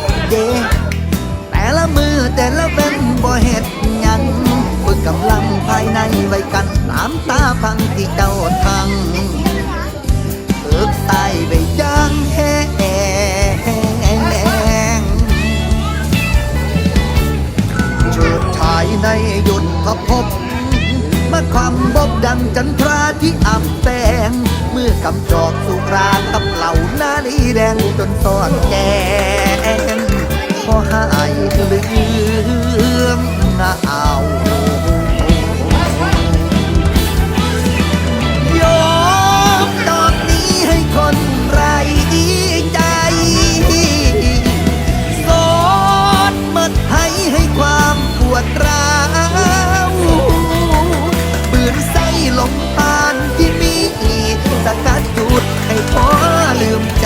ดเดแต่ละมือแต่ละเป็นบ่เห็ดยังฝึกกำลังภายในไว้กันน้ำตาพังที่เจ้าทังฝึกตายไปยังแห้งจุดชายในหยุดพบพบมาความบอบดังจันทราที่อ่ำแปงเมื่อกำจอกสุรากับเหล่านาลีแดงจนซ่อนแกง